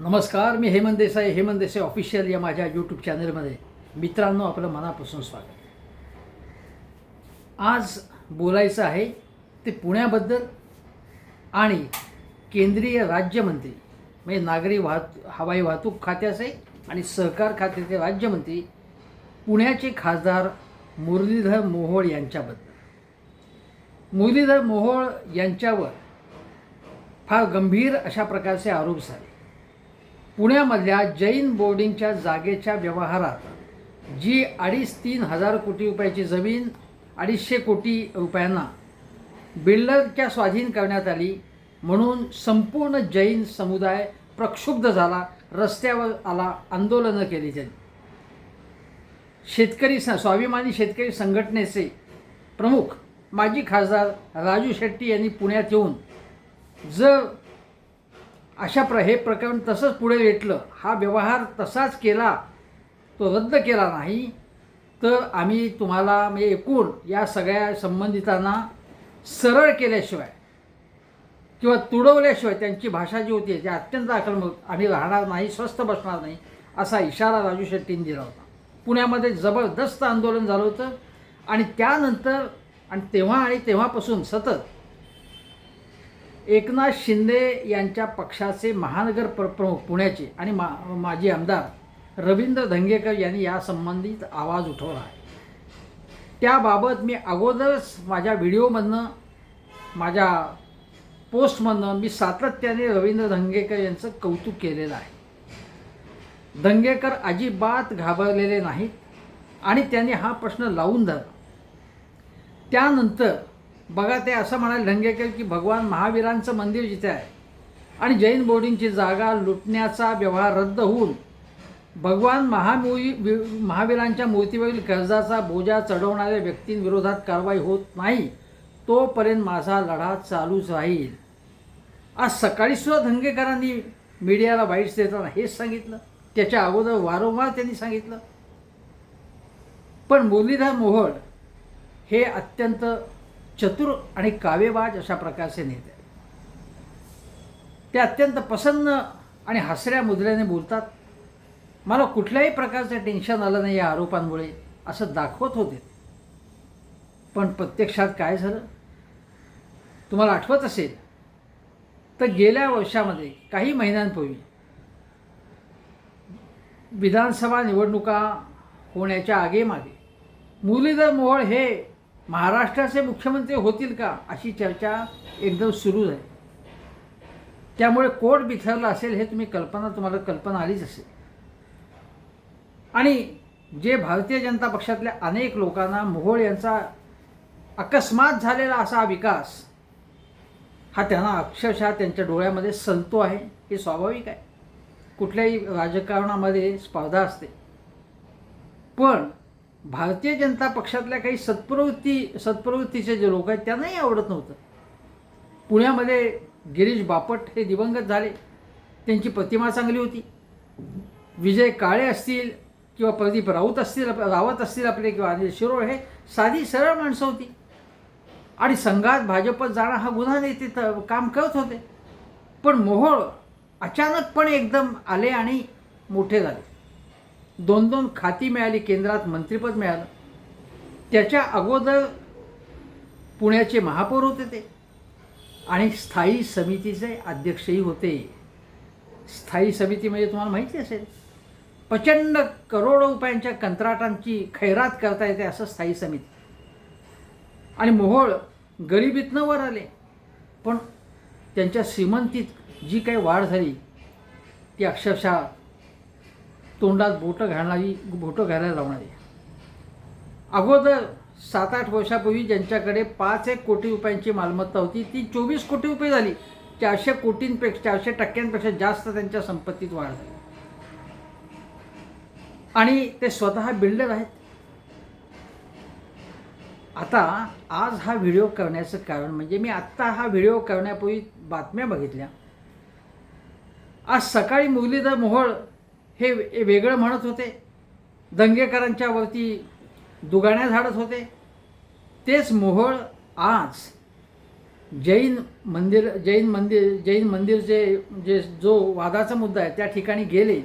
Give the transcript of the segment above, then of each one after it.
नमस्कार मी हेमंत देसाई. हेमंत देसाई ऑफिशियल या माझ्या यूट्यूब चॅनलमध्ये मित्रांनो आपलं मनापासून स्वागत. आज बोलायचं आहे ते पुण्याबद्दल आणि केंद्रीय राज्यमंत्री म्हणजे नागरी वाहतू हवाई वाहतूक खात्याचे आणि सहकार खात्याचे राज्यमंत्री पुण्याचे खासदार मुरलीधर मोहोळ यांच्याबद्दल. मुरलीधर मोहोळ यांच्यावर फार गंभीर अशा प्रकारचे आरोप झाले. पुण्यामधल्या जैन बोर्डिंगच्या जागेच्या व्यवहारात जी अडीच तीन हजार कोटी रुपयाची जमीन अडीचशे कोटी रुपयांना बिल्डरच्या स्वाधीन करण्यात आली म्हणून संपूर्ण जैन समुदाय प्रक्षुब्ध झाला रस्त्यावर आला आंदोलनं केली त्यांनी. शेतकरी स स्वाभिमानी शेतकरी संघटनेचे प्रमुख माजी खासदार राजू शेट्टी यांनी पुण्यात येऊन जर अशा प्र हे प्रकरण तसंच पुढे रेटलं हा व्यवहार तसाच केला तो रद्द केला नाही तर आम्ही तुम्हाला म्हणजे एकूण या सगळ्या संबंधितांना सरळ केल्याशिवाय किंवा तुडवल्याशिवाय त्यांची भाषा जी होती ती अत्यंत आक्रमक आम्ही राहणार नाही स्वस्थ बसणार नाही असा इशारा राजू शेट्टींनी दिला होता. पुण्यामध्ये जबरदस्त आंदोलन झालं होतं आणि त्यानंतर आणि तेव्हा आणि तेव्हापासून सतत एकनाथ शिंदे यांच्या पक्षाचे महानगर प्र प्रमुख पुण्याचे आणि मा माजी आमदार रवींद्र धंगेकर यांनी यासंबंधित आवाज उठवला आहे. त्याबाबत मी अगोदरच माझ्या व्हिडिओमधनं माझ्या पोस्टमधनं मी सातत्याने रवींद्र धंगेकर यांचं कौतुक केलेलं आहे. धंगेकर अजिबात घाबरलेले नाहीत आणि त्यांनी हा प्रश्न लावून धरला. त्यानंतर बघा ते असं म्हणाले ढंगेकर की भगवान महावीरांचं मंदिर जिथे आहे आणि जैन बोर्डिंगची जागा लुटण्याचा व्यवहार रद्द होऊन भगवान महामुई वि- महावीरांच्या मूर्तीवरील कर्जाचा बोजा चढवणाऱ्या व्यक्तींविरोधात कारवाई होत नाही तोपर्यंत माझा लढा चालूच राहील. आज सकाळी सुद्धा धंगेकरांनी मीडियाला बाईट्स देताना हेच सांगितलं. त्याच्या अगोदर वारंवार त्यांनी सांगितलं. पण मुरलीधर मोहोळ हे अत्यंत चतुर आणि काव्यवाज अशा प्रकारचे नेते. ते अत्यंत प्रसन्न आणि हसऱ्या मुद्रेने बोलतात. मला कुठल्याही प्रकारचं टेन्शन आलं नाही या आरोपांमुळे असं दाखवत होते. पण प्रत्यक्षात काय झालं? तुम्हाला आठवत असेल? तर गेल्या वर्षामध्ये काही महिन्यांपूर्वी विधानसभा निवडणुका होण्याच्या आगेमागे मुरलीधर मोहोळ हे महाराष्ट्राचे मुख्यमंत्री होतील का अशी चर्चा एकदम सुरू आहे. त्यामुळे कोट बिथरला असेल हे तुम्ही कल्पना तुम्हाला कल्पना आलीच असेल. आणि जे भारतीय जनता पक्षातल्या अनेक लोकांना मोहोळ यांचा अकस्मात झालेला असा विकास हा त्यांना अक्षरशः त्यांच्या डोळ्यामध्ये सलतो आहे हे स्वाभाविक आहे. कुठल्याही राजकारणामध्ये स्पर्धा असते. पण भारतीय जनता पक्षातल्या काही सत्प्रवृत्ती सत्प्रवृत्तीचे जे लोक आहेत त्यांनाही आवडत नव्हतं. पुण्यामध्ये गिरीश बापट हे दिवंगत झाले. त्यांची प्रतिमा चांगली होती. विजय काळे असतील किंवा प्रदीप राऊत असतील रावत असतील आपले किंवा अनिल शिरोळ हे साधी सरळ माणसं होती. आणि संघात भाजपत जाणं हा गुन्हा नाही ते काम करत होते. पण मोहोळ अचानकपणे एकदम आले आणि मोठे झाले. दोन दोन खाती मिळाली केंद्रात मंत्रिपद मिळालं. त्याच्या अगोदर पुण्याचे महापौर होते ते. आणि स्थायी समितीचे अध्यक्षही होते. स्थायी समिती म्हणजे तुम्हाला माहिती असेल प्रचंड करोडो रुपयांच्या कंत्राटांची खैरात करता येते असं स्थायी समिती. आणि मोहोळ गरिबीतनं वर आले. पण त्यांच्या श्रीमंतीत जी काही वाढ झाली ती अक्षरशः तोंडात बोटं घालणारी बोटं घालायला लावणारी. अगोदर सात आठ वर्षापूर्वी ज्यांच्याकडे पाच एक कोटी रुपयांची मालमत्ता होती ती चोवीस कोटी रुपये झाली. चारशे कोटींपेक्षा चारशे टक्क्यांपेक्षा जास्त त्यांच्या संपत्तीत वाढ झाली. आणि ते स्वतः बिल्डर आहेत. आता आज हा व्हिडिओ करण्याचं कारण म्हणजे मी आत्ता हा व्हिडिओ करण्यापूर्वी बातम्या बघितल्या. आज सकाळी मुरलीधर मोहोळ हे वे- वेगळं म्हणत होते. दंगेकरांच्या वरती दुगाण्या झाडत होते. तेच मोहोळ आज जैन मंदिर जैन मंदिर जैन मंदिरचे जे जो वादाचा मुद्दा आहे त्या ठिकाणी गेले.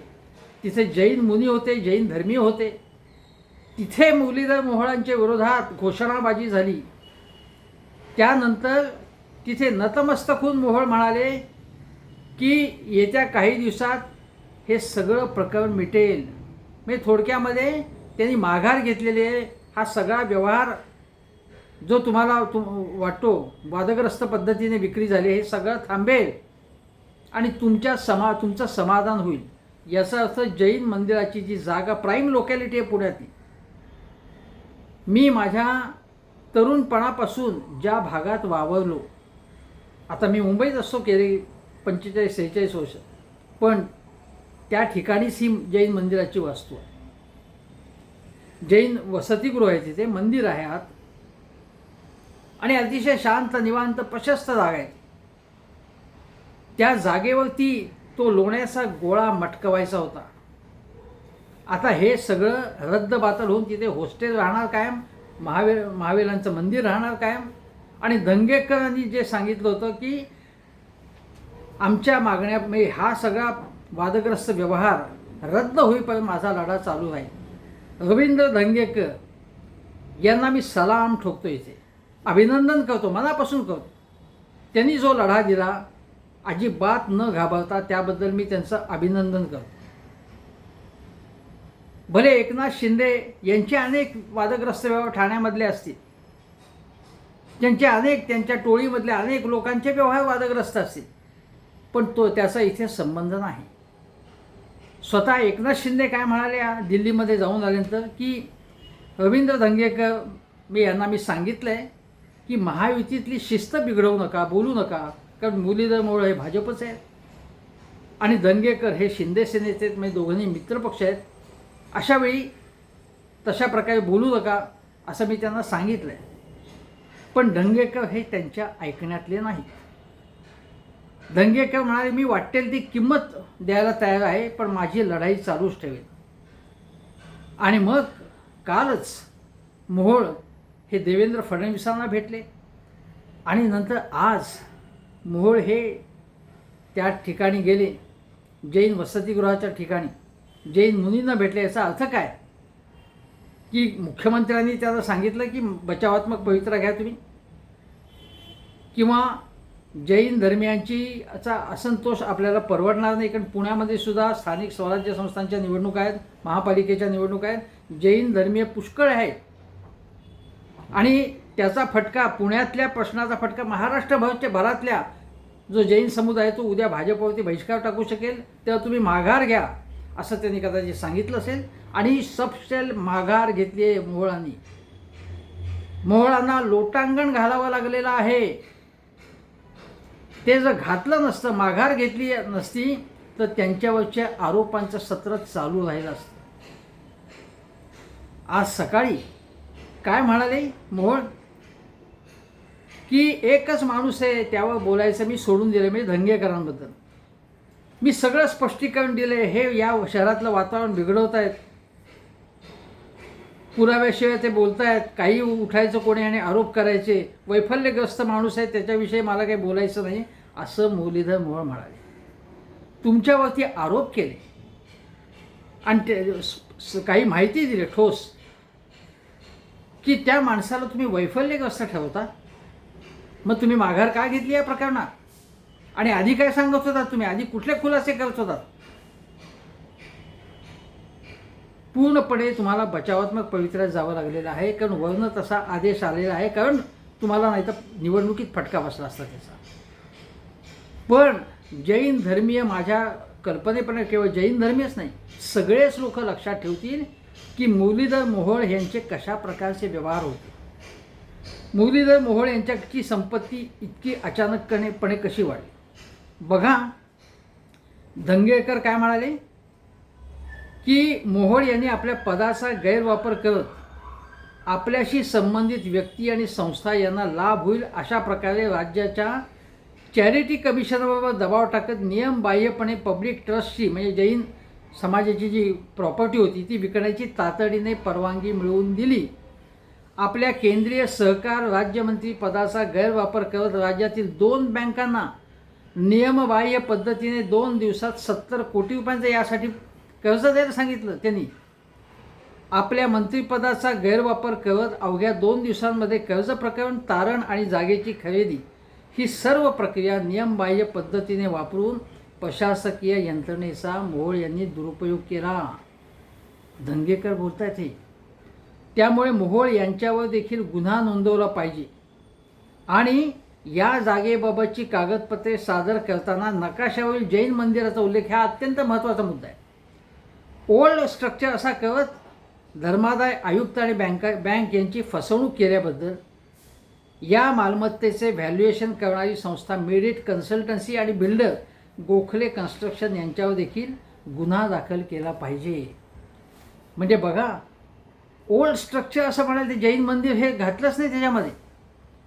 तिथे जैन मुनी होते जैन धर्मीय होते. तिथे मुरलीधर मोहोळांच्या विरोधात घोषणाबाजी झाली. त्यानंतर तिथे नतमस्तक होऊन मोहोळ म्हणाले की येत्या काही दिवसात हे सगळं प्रकरण मिटेल. म्हणजे थोडक्यामध्ये त्यांनी माघार घेतलेले हा सगळा व्यवहार जो तुम्हाला तु वाटतो वादग्रस्त पद्धतीने विक्री झाली हे सगळं थांबेल. आणि तुमच्या समा तुमचं समाधान होईल. याचा अर्थ जैन मंदिराची जी जागा प्राईम लोकॅलिटी आहे पुण्यातली. मी माझ्या तरुणपणापासून ज्या भागात वावरलो आता मी मुंबईत असतो गेले पंचेचाळीस सेहेचाळीस वर्ष. पण त्या ठिकाणीच ही जैन मंदिराची वास्तू आहे. जैन वसतिगृह आहे तिथे मंदिर आहे आत. आणि अतिशय शांत निवांत प्रशस्त जागा आहे त्या जागेवरती तो लोण्याचा गोळा मटकवायचा होता. आता हे सगळं रद्दबातल होऊन तिथे हॉस्टेल राहणार कायम महावीर महावीरांचं मंदिर राहणार कायम. आणि दंगेकरांनी जे सांगितलं होतं की आमच्या मागण्या म्हणजे हा सगळा वादग्रस्त व्यवहार रद्द होईपर्यंत माझा लढा चालू आहे. रवींद्र धंगेकर यांना मी सलाम ठोकतो इथे. अभिनंदन करतो मनापासून करतो. त्यांनी जो लढा दिला अजिबात न घाबरता त्याबद्दल मी त्यांचं अभिनंदन करतो. भले एकनाथ शिंदे यांचे अनेक वादग्रस्त व्यवहार ठाण्यामधले असतील. त्यांचे अनेक त्यांच्या टोळीमधले अनेक लोकांचे व्यवहार वादग्रस्त असतील. पण तो त्याचा इथे संबंध नाही. स्वतः एकनाथ शिंदे काय म्हणाले आ- दिल्लीमध्ये जाऊन आल्यानंतर की रवींद्र धंगेकर मी यांना मी सांगितलं आहे की महायुतीतली शिस्त बिघडवू नका बोलू नका कारण मुरलीधर हे भाजपच आहेत. आणि दंगेकर हे शिंदे सेनेचे आहेत, म्हणजे दोघांनी मित्रपक्ष आहेत. अशावेळी तशा प्रकारे बोलू नका असं मी त्यांना सांगितलं आहे पण दंगेकर हे त्यांच्या ऐकण्यातले नाही दंगेकर म्हणाले मी वाटेल ती किंमत द्यायला तयार आहे पण माझी लढाई चालूच ठेवेल. आणि मग कालच मोहोळ हे देवेंद्र फडणवीसांना भेटले. आणि नंतर आज मोहोळ हे त्या ठिकाणी गेले जैन वसतिगृहाच्या ठिकाणी. जैन मुनींना भेटले. याचा अर्थ काय? की मुख्यमंत्र्यांनी त्याला सांगितलं की बचावात्मक पवित्रा घ्या तुम्ही. किंवा जैन धर्मियांची याचा असंतोष आपल्याला परवडणार नाही कारण पुण्यामध्ये सुद्धा स्थानिक स्वराज्य संस्थांच्या निवडणुका आहेत महापालिकेच्या निवडणुका आहेत. जैन धर्मीय पुष्कळ आहेत. आणि त्याचा फटका पुण्यातल्या प्रश्नाचा फटका महाराष्ट्रभरच्या भरातल्या जो जैन समुदाय तो उद्या भाजपवरती बहिष्कार टाकू शकेल तेव्हा तुम्ही माघार घ्या असं त्यांनी कदाचित सांगितलं असेल. आणि सबशेल माघार घेतली आहे मोहळांनी. मोहळांना लोटांगण घालावं लागलेलं आहे. ते जर घातलं नसतं माघार घेतली नसती तर त्यांच्यावरच्या आरोपांचं सत्र चालू राहिलं असतं. आज सकाळी काय म्हणाले मोहन? की एकच माणूस आहे त्यावर बोलायचं मी सोडून दिलं म्हणजे धंगेकरांबद्दल. मी सगळं स्पष्टीकरण दिलं हे या शहरातलं वातावरण बिघडवत आहेत पुराव्याशिवाय ते बोलतायत. काही उठायचं कोणी आणि आरोप करायचे. वैफल्यग्रस्त माणूस आहे त्याच्याविषयी मला काही बोलायचं नाही असं मुरलीधर मोहोळ म्हणाले. तुमच्यावरती आरोप केले. आणि ते स- काही माहिती दिली ठोस. की त्या माणसाला तुम्ही वैफल्यग्रस्त ठेवता? मग तुम्ही माघार का घेतली या प्रकरणात? आणि आधी काय सांगत होतात तुम्ही? आधी कुठले खुलासे करत होतात पूर्णपणे तुम्हाला बचावात्मक पवित्र्यात जावं लागलेलं आहे कारण वर्ण तसा आदेश आलेला आहे कारण तुम्हाला नाही तर निवडणुकीत फटका बसला असता त्याचा. पण जैन धर्मीय माझ्या कल्पनेपणे केवळ जैन धर्मीयच नाही सगळेच लोक लक्षात ठेवतील की मुरलीधर मोहोळ यांचे कशा प्रकारचे व्यवहार होते. मुरलीधर मोहोळ यांच्याची संपत्ती इतकी अचानकपणे कशी वाढली? बघा धंगेकर काय म्हणाले? की मोहोळ यांनी आपल्या पदाचा गैरवापर करत आपल्याशी संबंधित व्यक्ती आणि संस्था यांना लाभ होईल अशा प्रकारे राज्याच्या चॅरिटी कमिशनवर दबाव टाकत नियमबाह्यपणे पब्लिक ट्रस्टची म्हणजे जैन समाजाची जी प्रॉपर्टी होती ती विकण्याची तातडीने परवानगी मिळवून दिली. आपल्या केंद्रीय सहकार राज्यमंत्री पदाचा गैरवापर करत राज्यातील दोन बँकांना नियमबाह्य पद्धतीने दोन दिवसात सत्तर कोटी रुपयांचा यासाठी कर्ज द्यायला सांगितलं त्यांनी. आपल्या मंत्रिपदाचा गैरवापर करत अवघ्या दोन दिवसांमध्ये कर्ज प्रकरण तारण आणि जागेची खरेदी ही सर्व प्रक्रिया नियमबाह्य पद्धतीने वापरून प्रशासकीय यंत्रणेचा मोहोळ यांनी दुरुपयोग केला. धंगेकर बोलतायत हे. त्यामुळे मोहोळ यांच्यावर देखील गुन्हा नोंदवला पाहिजे. आणि या जागेबाबतची कागदपत्रे सादर करताना नकाशावरील जैन मंदिराचा उल्लेख हा अत्यंत महत्त्वाचा मुद्दा आहे. ओल्ड स्ट्रक्चर असा कळत धर्मादाय आयुक्त आणि बँका बँक यांची फसवणूक केल्याबद्दल या मालमत्तेचे व्हॅल्युएशन करणारी संस्था मेडिट कन्सल्टन्सी आणि बिल्डर गोखले कन्स्ट्रक्शन यांच्यावर देखील गुन्हा दाखल केला पाहिजे. म्हणजे बघा ओल्ड स्ट्रक्चर असं म्हणाल ते जैन मंदिर हे घातलंच नाही त्याच्यामध्ये.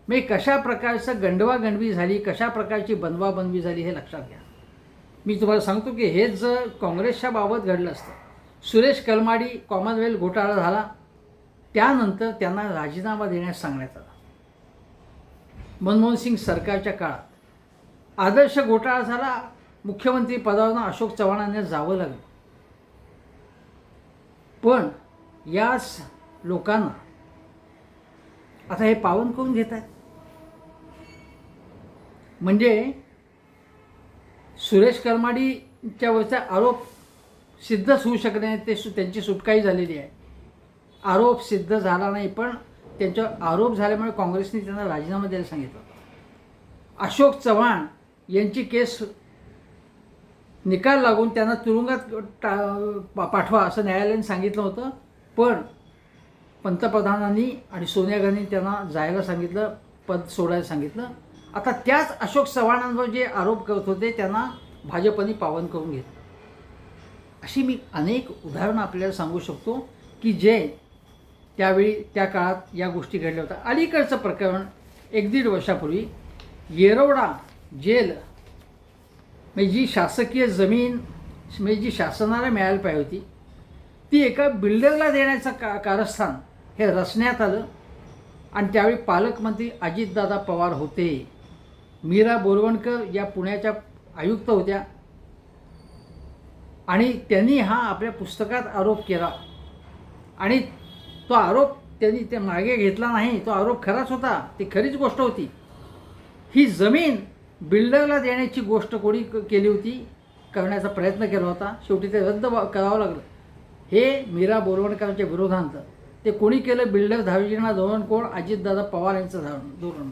म्हणजे कशा प्रकारचं गंडवागंडवी झाली कशा प्रकारची बनवाबनवी झाली हे लक्षात घ्या. मी तुम्हाला सांगतो की हेच जर काँग्रेसच्या बाबत घडलं असतं सुरेश कलमाडी कॉमनवेल्थ घोटाळा झाला. त्यानंतर त्यांना राजीनामा देण्यास सांगण्यात आला. मनमोहन सिंग सरकारच्या काळात आदर्श घोटाळा झाला. मुख्यमंत्री पदावरून अशोक चव्हाणांना जावं लागलं. पण याच लोकांना आता हे पावन करून घेत आहेत म्हणजे सुरेश करमाडीच्यावरचा आरोप सिद्धच होऊ शकले नाही ते सु त्यांची सुटकाही झालेली आहे. आरोप सिद्ध झाला नाही पण त्यांच्यावर आरोप झाल्यामुळे काँग्रेसने त्यांना राजीनामा द्यायला सांगितलं. अशोक चव्हाण यांची केस निकाल लागून त्यांना तुरुंगात टा पा- पाठवा असं न्यायालयाने सांगितलं होतं. पण पंतप्रधानांनी आणि सोनिया गांधी त्यांना जायला सांगितलं पद सोडायला सांगितलं. आता त्याच अशोक चव्हाणांवर जे आरोप करत होते त्यांना भाजपने पावन करून घेतलं. अशी मी अनेक उदाहरणं आपल्याला सांगू शकतो की जे त्यावेळी त्या काळात या गोष्टी घडल्या होत्या. अलीकडचं प्रकरण एक दीड वर्षापूर्वी येरवडा जेल म्हणजे जी शासकीय जमीन म्हणजे जी शासनाला मिळायला पाहिजे होती ती एका बिल्डरला देण्याचं का कारस्थान हे रचण्यात आलं. आणि त्यावेळी पालकमंत्री अजितदादा पवार होते. मीरा बोरवणकर या पुण्याच्या आयुक्त होत्या. आणि त्यांनी हा आपल्या पुस्तकात आरोप केला. आणि तो आरोप त्यांनी ते मागे घेतला नाही तो आरोप खराच होता ती खरीच गोष्ट होती. ही जमीन बिल्डरला देण्याची गोष्ट कोणी क- केली होती करण्याचा प्रयत्न केला होता शेवटी ते रद्द करावं लागलं. हे मीरा बोरवणकरांच्या विरोधांत. ते कोणी केलं? बिल्डर धावेजींना धोरण कोण? अजितदादा पवार यांचं धावण धोरण.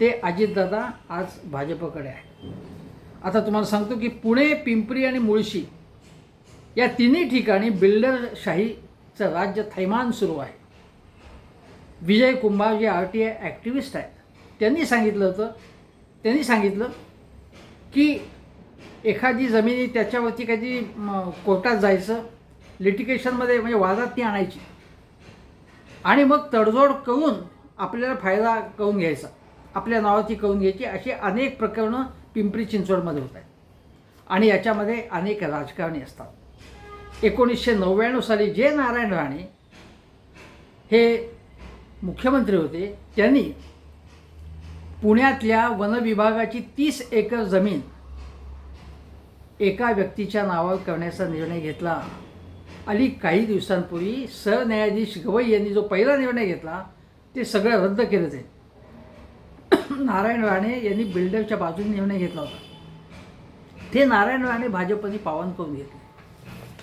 ते अजितदादा आज भाजपकडे आहे. आता तुम्हाला सांगतो की पुणे पिंपरी आणि मुळशी या तिन्ही ठिकाणी बिल्डरशाहीचं राज्य थैमान सुरू आहे. विजय कुंभार जे आर टी आय ॲक्टिव्हिस्ट आहेत त्यांनी सांगितलं होतं त्यांनी सांगितलं की एखादी जमिनी त्याच्यावरती कधी कोर्टात जायचं लिटिकेशनमध्ये म्हणजे वादात ती आणायची. आणि मग तडजोड करून आपल्याला फायदा करून घ्यायचा. आपल्या नावाची करून घ्यायची अशी अनेक प्रकरणं पिंपरी चिंचवडमध्ये होत आहेत. आणि याच्यामध्ये अनेक राजकारणी असतात. एकोणीसशे नव्याण्णव साली जे नारायण राणे हे मुख्यमंत्री होते त्यांनी पुण्यातल्या वनविभागाची तीस एकर जमीन एका व्यक्तीच्या नावावर करण्याचा निर्णय घेतला. अली काही दिवसांपूर्वी सरन्यायाधीश गवई यांनी जो पहिला निर्णय घेतला ते सगळं रद्द केलं ते नारायण राणे यांनी बिल्डरच्या बाजूने निर्णय घेतला होता. ते नारायण राणे भाजपने पावन करून घेतले.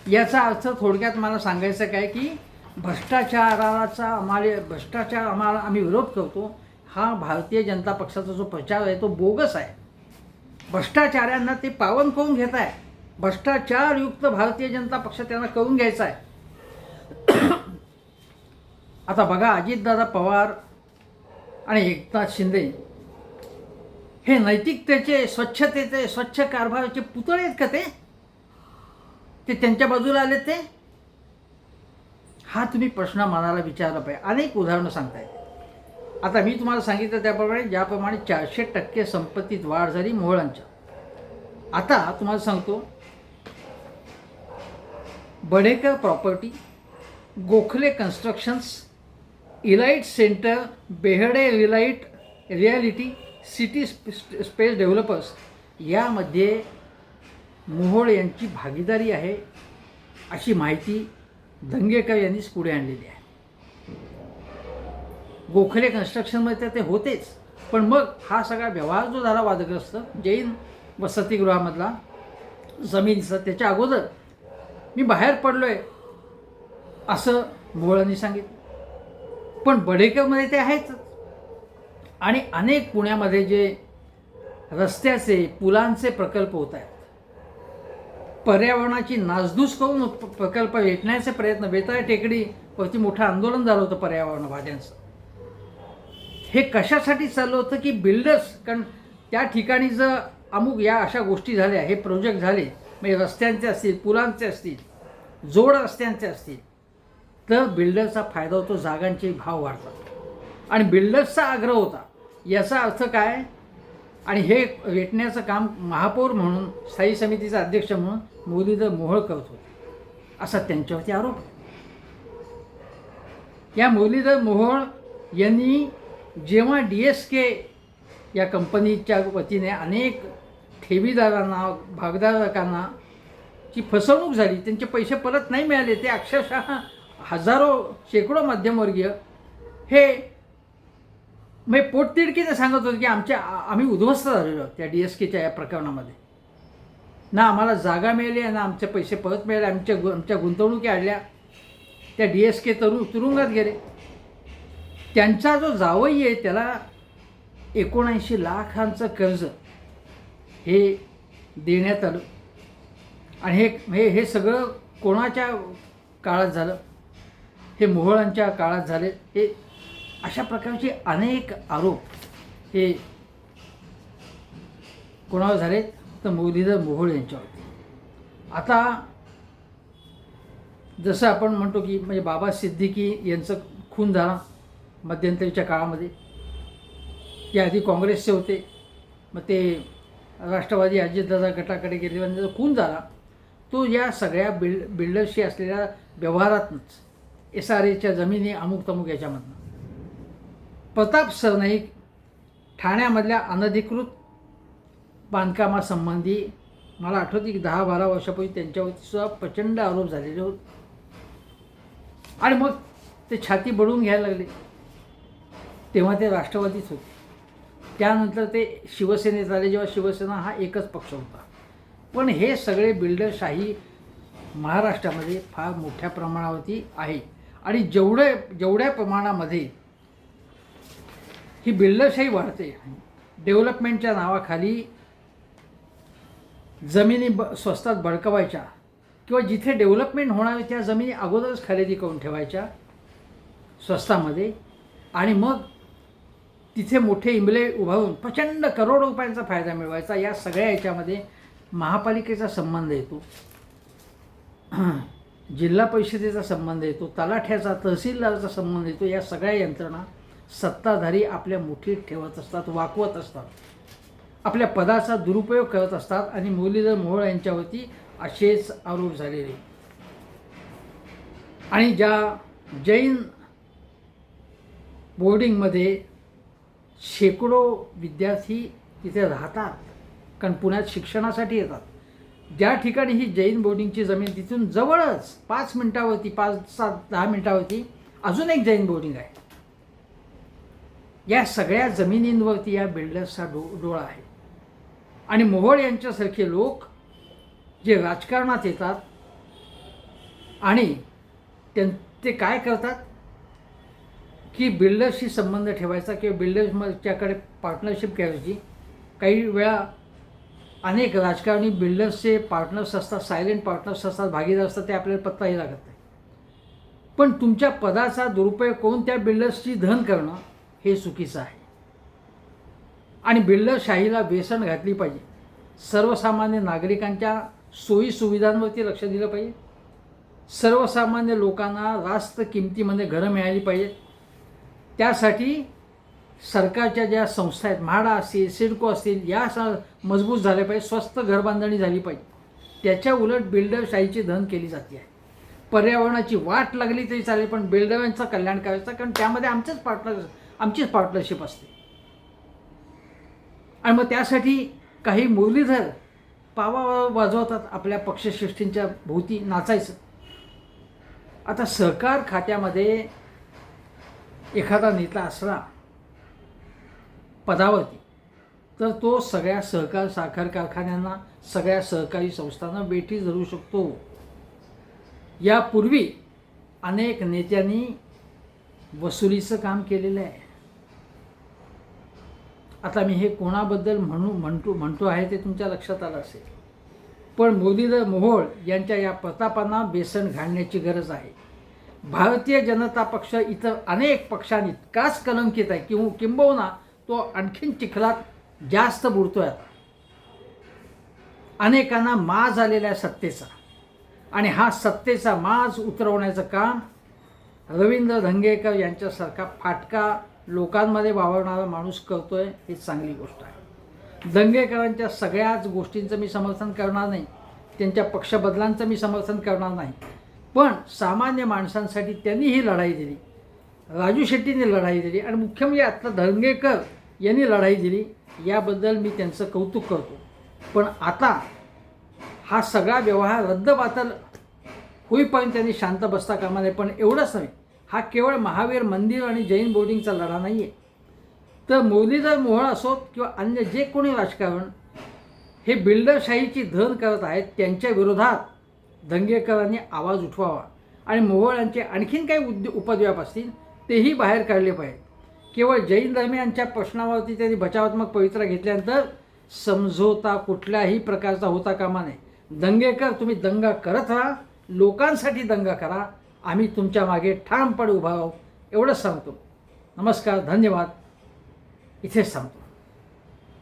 याचा अर्थ थोडक्यात मला सांगायचं काय की भ्रष्टाचाराचा आम्हाला भ्रष्टाचार आम्हाला आम्ही विरोध करतो. हा भारतीय जनता पक्षाचा जो प्रचार आहे तो बोगस आहे. भ्रष्टाचाऱ्यांना ते पावन करून घेत आहे. भ्रष्टाचारयुक्त भारतीय जनता पक्ष त्यांना करून घ्यायचा आहे. आता बघा अजितदादा पवार आणि एकनाथ शिंदे हे नैतिकतेचे स्वच्छतेचे स्वच्छ कारभाराचे पुतळे आहेत का ते? ते त्यांच्या बाजूला आले ते? हा तुम्ही प्रश्न मनाला विचारला पाहिजे. अनेक उदाहरणं सांगताय. आता मी तुम्हाला सांगितलं त्याप्रमाणे ज्याप्रमाणे चारशे टक्के संपत्तीत वाढ झाली मोहळांच्या. आता तुम्हाला सांगतो Badekar property Gokhale constructions elite centre Behde Relight reality city space developers यामध्ये मोहोळ यांची भागीदारी आहे अशी माहिती दंगेकर यांनीच पुढे आणलेली आहे. गोखले कन्स्ट्रक्शनमध्ये तर ते होतेच पण मग हा सगळा व्यवहार जो झाला वादग्रस्त जैन वसतिगृहामधला जमीनचा त्याच्या अगोदर मी बाहेर पडलो आहे असं मोहळांनी सांगितलं. पण बडेकरमध्ये ते आहेच. आणि अनेक पुण्यामध्ये जे रस्त्याचे पुलांचे प्रकल्प होत आहेत पर्यावरणाची नासधूस करून प्रकल्प भेटण्याचे प्रयत्न बेताळ टेकडी वरती मोठं आंदोलन झालं होतं पर्यावरणवाद्यांचं. हे कशासाठी चाललं होतं की बिल्डर्स कारण त्या ठिकाणी जर अमुक या अशा गोष्टी झाल्या हे प्रोजेक्ट झाले म्हणजे रस्त्यांचे असतील पुलांचे असतील जोड रस्त्यांचे असतील तर बिल्डर्सचा फायदा होतो जागांचे भाव वाढतात. आणि बिल्डर्सचा आग्रह होता. याचा अर्थ काय? आणि हे वेटण्याचं काम महापौर म्हणून स्थायी समितीचा अध्यक्ष म्हणून मुरलीधर मोहोळ करत होते. असा त्यांच्यावरती आरोप आहे. या मुरलीधर मोहोळ यांनी जेव्हा डी एस के या कंपनीच्या वतीने अनेक ठेवीदारांना भागधारकांना ची फसवणूक झाली त्यांचे पैसे परत नाही मिळाले ते अक्षरशः हजारो शेकडो मध्यमवर्गीय हे म्हणजे पोटतिडकीने सांगत होते की आमच्या आम्ही उद्ध्वस्त झालेलो त्या डी एस केच्या या प्रकरणामध्ये. ना आम्हाला जागा मिळाली ना आमचे पैसे परत मिळाले आमच्या गु आमच्या गुंतवणुकी आडल्या त्या डी एस के तरुण तुरुंगात गेले. त्यांचा जो जावई आहे त्याला एकोणऐंशी लाखांचं कर्ज हे देण्यात आलं. आणि हे हे हे सगळं कोणाच्या काळात झालं? हे मोहळांच्या काळात झाले. हे अशा प्रकारचे अनेक आरोप हे कोणावर झालेत? तर मुरलीधर मोहोळ यांच्यावरती. आता जसं आपण म्हणतो की म्हणजे बाबा सिद्दीकी यांचं खून झाला मध्यंतरीच्या काळामध्ये. ते आधी काँग्रेसचे होते. मग ते राष्ट्रवादी अजितदादा गटाकडे गेले आणि त्याचा खून झाला. तो या सगळ्या बिल्ड बिल्डर्सशी असलेल्या व्यवहारातूनच एस आर एच्या जमिनी अमुक तमुक याच्यामधनं. प्रताप सरनाईक ठाण्यामधल्या अनधिकृत बांधकामासंबंधी मला आठवते की दहा बारा वर्षापूर्वी त्यांच्यावरती सुद्धा प्रचंड आरोप झालेले होते. आणि मग ते छाती बडवून घ्यायला लागले. तेव्हा ते राष्ट्रवादीच होते. त्यानंतर ते शिवसेनेत आले जेव्हा शिवसेना हा एकच पक्ष होता. पण हे सगळे बिल्डरशाही महाराष्ट्रामध्ये फार मोठ्या प्रमाणावरती आहे. आणि जेवढे जेवढ्या प्रमाणामध्ये ही बिल्डरशाही वाढते डेव्हलपमेंटच्या नावाखाली जमिनी ब स्वस्तात बळकवायच्या किंवा जिथे डेव्हलपमेंट होणार त्या जमिनी अगोदरच खरेदी करून ठेवायच्या स्वस्तामध्ये. आणि मग तिथे मोठे इमले उभारून प्रचंड करोडो रुपयांचा फायदा मिळवायचा. या सगळ्या याच्यामध्ये महापालिकेचा संबंध येतो. जिल्हा परिषदेचा संबंध येतो. तलाठ्याचा तहसीलदाराचा संबंध येतो. या सगळ्या यंत्रणा सत्ताधारी आपल्या मुठीत ठेवत असतात वाकवत असतात. आपल्या पदाचा दुरुपयोग करत असतात आणि मुरलीधर मोहोळ यांच्यावरती असेच आरोप झालेले. आणि ज्या जैन बोर्डिंगमध्ये शेकडो विद्यार्थी तिथे राहतात कारण पुण्यात शिक्षणासाठी येतात ज्या ठिकाणी ही जैन बोर्डिंगची जमीन तिथून जवळच पाच मिनिटावरती पाच सात दहा मिनिटावरती अजून एक जैन बोर्डिंग आहे. या सगळ्या जमिनींवरती या बिल्डर्सचा डो डोळा आहे. आणि मोहोळ यांच्यासारखे लोक जे राजकारणात येतात आणि त्यां ते काय करतात? की बिल्डर्सशी संबंध ठेवायचा किंवा बिल्डर्सच्याकडे पार्टनरशिप करायची. काही वेळा अनेक राजकारणी बिल्डर्सचे पार्टनर्स असतात सायलेंट पार्टनर्स असतात भागीदार असतात ते आपल्याला पत्ताही लागत नाही. पण तुमच्या पदाचा दुरुपयोग करून त्या बिल्डर्सची धन करणं हे चुकीचं आहे. आणि बिल्डरशाहीला वेसण घातली पाहिजे. सर्वसामान्य नागरिकांच्या सोयी सुविधांवरती लक्ष दिलं पाहिजे. सर्वसामान्य लोकांना रास्त किमतीमध्ये घरं मिळाली पाहिजेत. त्यासाठी सरकारच्या ज्या संस्था आहेत म्हाडा असतील सिडको असतील या स मजबूत झाल्या पाहिजे स्वस्त घरबांधणी झाली पाहिजे. त्याच्या उलट बिल्डरशाहीची धन केली जाते. आहे पर्यावरणाची वाट लागली तरी चालेल पण बिल्डरांचं कल्याण करायचं कारण त्यामध्ये आमचंच पार्टनर आमचीच पार्टनरशिप असते. आणि मग त्यासाठी काही मुरलीधर पावा वाजवतात आपल्या पक्षश्रेष्ठींच्या भोवती नाचायचं. आता सहकार खात्यामध्ये एखादा नेता असला पदावरती तर तो सगळ्या सहकार साखर कारखान्यांना सगळ्या सहकारी संस्थांना बेटी धरू शकतो. यापूर्वी अनेक नेत्यांनी वसुलीचं काम केलेलं आहे. आता मी हे कोणाबद्दल म्हणू म्हणतो म्हणतो आहे ते तुमच्या लक्षात आलं असेल. पण मुरलीधर मोहोळ यांच्या या प्रतापांना बेसन घालण्याची गरज आहे. भारतीय जनता पक्ष इतर अनेक पक्षांनी इतकाच कलंकित आहे किंवा किंबहुना तो आणखीन चिखलात जास्त बुडतोय आहे अनेकांना माज आलेला आहे सत्तेचा. आणि हा सत्तेचा माज उतरवण्याचं काम रवींद्र धंगेकर यांच्यासारखा फाटका लोकांमध्ये वावरणारा माणूस करतो आहे ही चांगली गोष्ट आहे. दंगेकरांच्या सगळ्याच गोष्टींचं मी समर्थन करणार नाही. त्यांच्या पक्षबदलांचं मी समर्थन करणार नाही. पण सामान्य माणसांसाठी त्यांनी ही लढाई दिली. राजू शेट्टीने लढाई दिली आणि मुख्य म्हणजे आत्ता धंगेकर यांनी लढाई दिली याबद्दल मी त्यांचं कौतुक करतो. पण आता हा सगळा व्यवहार रद्दबातल होईपर्यंत त्यांनी शांत बसता कामा नये पण एवढंच नाही हा केवळ महावीर मंदिर आणि जैन बोर्डिंगचा लढा नाही आहे तर मुरलीधर मोहळ असोत किंवा अन्य जे कोणी राजकारण हे बिल्डरशाहीची धन करत आहेत त्यांच्या विरोधात दंगेकरांनी आवाज उठवावा. आणि मोहोळ यांचे आणखीन काही उद्य उपद्व्याप असतील तेही बाहेर काढले पाहिजे केवळ जैन धर्मियांच्या प्रश्नावरती त्यांनी बचावात्मक पवित्रा घेतल्यानंतर समझोता कुठल्याही प्रकारचा होता कामा नये. दंगेकर तुम्ही दंगा करत राहा लोकांसाठी दंगा करा आम्ही तुमच्या मागे ठामपणे उभा राहू. एवढंच सांगतो. नमस्कार धन्यवाद. इथेच सांगतो.